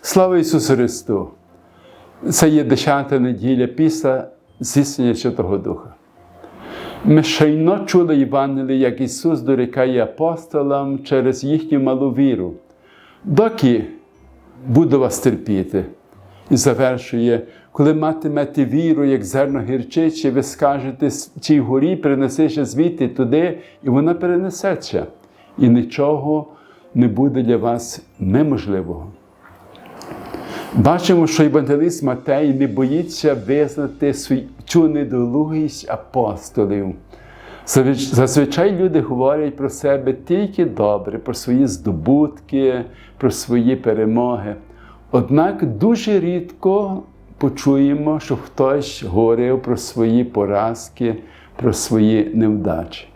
Слава Ісусу Христу! Це є 10 неділя після зіснення Святого Духа. Ми щойно чули Євангеліє, як Ісус дорікає апостолам через їхню малу віру. Доки буду вас терпіти. І завершує, коли матимете віру, як зерно гірчиче, ви скажете цій горі перенесися звідти туди, і вона перенесеться. І нічого не буде для вас неможливого. Бачимо, що Євангеліст Матей не боїться визнати цю недолугість апостолів. Зазвичай люди говорять про себе тільки добре, про свої здобутки, про свої перемоги. Однак дуже рідко почуємо, що хтось говорив про свої поразки, про свої невдачі.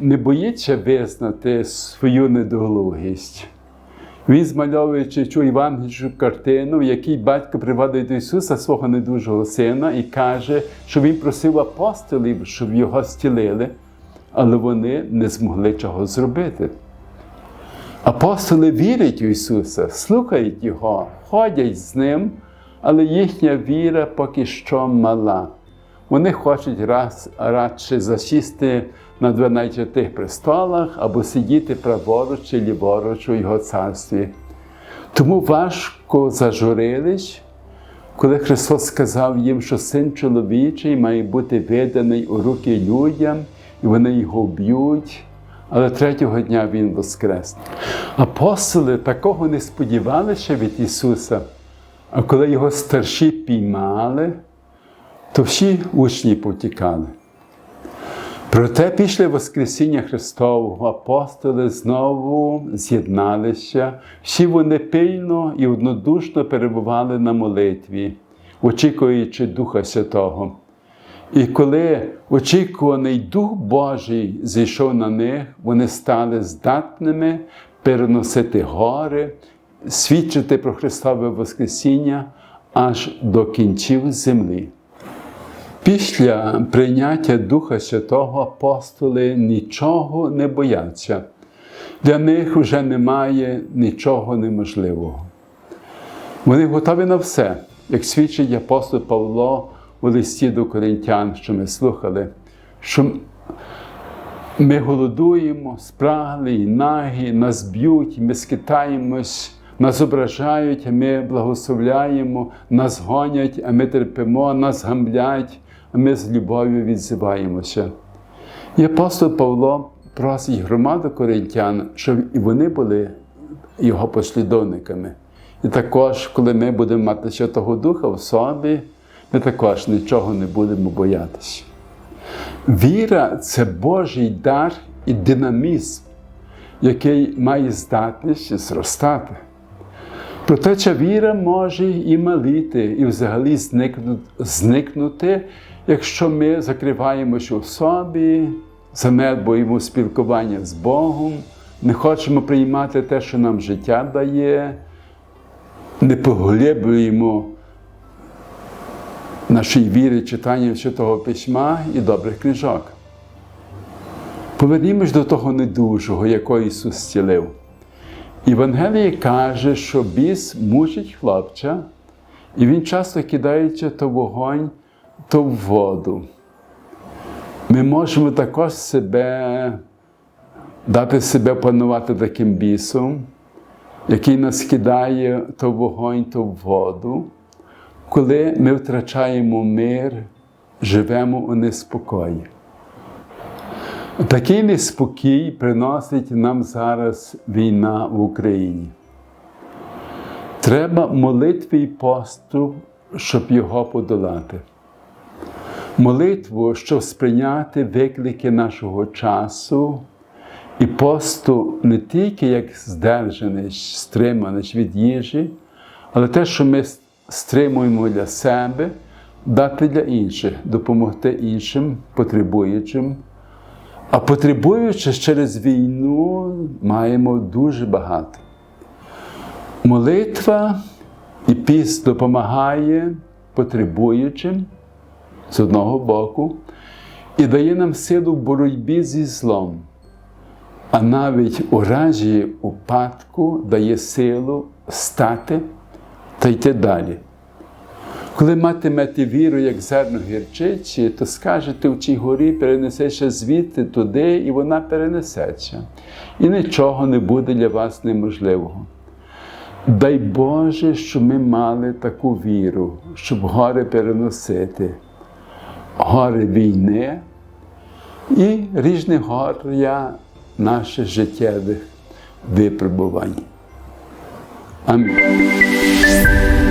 Не боїться визнати свою недолугість. Він, змальовуючи цю євангельську картину, в якій батько приводить до Ісуса свого недужого сина і каже, що Він просив апостолів, щоб його зцілили, але вони не змогли чого зробити. Апостоли вірять у Ісуса, слухають Його, ходять з Ним, але їхня віра поки що мала. Вони хочуть раз радше засісти на 12 престолах або сидіти праворуч чи ліворуч у Його царстві. Тому важко зажурились, коли Христос сказав їм, що син чоловічий має бути виданий у руки людям, і вони його вб'ють, але третього дня Він воскрес. Апостоли такого не сподівалися від Ісуса, а коли його старші піймали, то всі учні потікали. Проте після Воскресіння Христового апостоли знову з'єдналися, всі вони пильно і однодушно перебували на молитві, очікуючи Духа Святого. І коли очікуваний Дух Божий зійшов на них, вони стали здатними переносити гори, свідчити про Христове Воскресіння аж до кінців землі. Після прийняття Духа Святого апостоли нічого не бояться. Для них вже немає нічого неможливого. Вони готові на все, як свідчить апостол Павло у листі до Коринтян, що ми слухали, що ми голодуємо, спрагли і нагі, нас б'ють, ми скитаємось. Нас ображають, а ми благословляємо, нас гонять, а ми терпимо, нас гамблять, а ми з любов'ю відзиваємося. І апостол Павло просить громаду коринтян, щоб і вони були його послідовниками. І також, коли ми будемо мати Святого Духа в собі, ми також нічого не будемо боятися. Віра це Божий дар і динамізм, який має здатність зростати. Проте ця віра може і малити, і взагалі зникнути, якщо ми закриваємося у собі, занедбуємо спілкування з Богом, не хочемо приймати те, що нам життя дає, не поглиблюємо нашій вірі читання Святого Письма і добрих книжок. Повернімось до того недужого, якого Ісус зцілив. Євангеліє каже, що біс мучить хлопця, і він часто кидається то в вогонь, то в воду. Ми можемо також себе дати себе панувати таким бісом, який нас кидає то в вогонь, то в воду, коли ми втрачаємо мир, живемо у неспокої. Такий неспокій приносить нам зараз війна в Україні. Треба молитви і поступ, щоб його подолати. Молитву, щоб сприйняти виклики нашого часу і посту не тільки як здержаність, стриманість від їжі, але те, що ми стримуємо для себе, дати для інших, допомогти іншим, потребуючим. А потребуючи через війну, маємо дуже багато. Молитва і піст допомагає потребуючим з одного боку і дає нам силу в боротьбі зі злом. А навіть у разі упадку дає силу стати та йти далі. Коли матимете віру, як зерно гірчичі, то скажете в цій горі перенесеться звідти туди, і вона перенесеться. І нічого не буде для вас неможливого. Дай Боже, щоб ми мали таку віру, щоб гори переносити, гори війни і різних горя наших життєвих випробувань. Амінь.